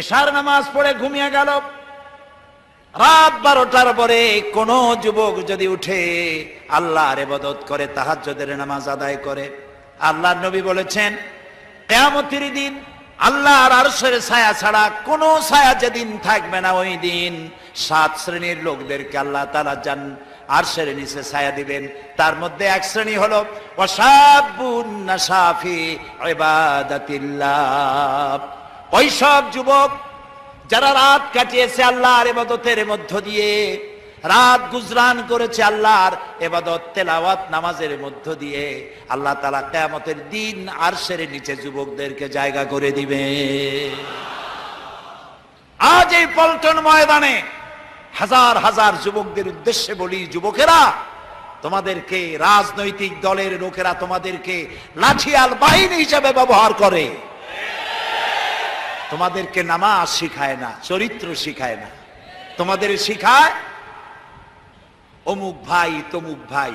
এশার নামাজ পড়ে ঘুমিয়ে গেল। রাত বারোটার পরে কোন যুবক যদি উঠে আল্লাহর এবাদত করে, তাহাজ্জুদের নামাজ আদায় করে। আল্লাহর নবী বলেছেন, কেয়ামতির দিন আল্লাহর আরশের ছায়া ছাড়া কোন ছায়া যেদিন থাকবে না, ওই দিন সাত শ্রেণির লোকদেরকে আল্লাহ তালা জান, আরশের নিচে ছায়া দিবেন। তার মধ্যে এক শ্রেণি হলো ওয়াসাবুন নাসাফি ইবাদাতিল্লাহ। ওই সব যুবক যারা রাত কাটিয়েছে আল্লাহর এবাদতের মধ্য দিয়ে, রাত গুজরান করেছে আল্লাহর এবাদত, তেলাওয়াত নামাজের মধ্য দিয়ে, আল্লাহ তালা কেয়ামতের দিন আর সেরে নিচে যুবকদেরকে জায়গা করে দিবে। আজ এই পল্টন ময়দানে হাজার হাজার যুবকদের উদ্দেশ্যে বলি, যুবকেরা, তোমাদেরকে রাজনৈতিক দলের লোকেরা তোমাদেরকে লাঠিয়াল বাহিনী হিসেবে ব্যবহার করে। তোমাদেরকে নামাজ শিখায় না চরিত্র শিখায় না। তোমাদের শিখায় অমুক ভাই তমুক ভাই।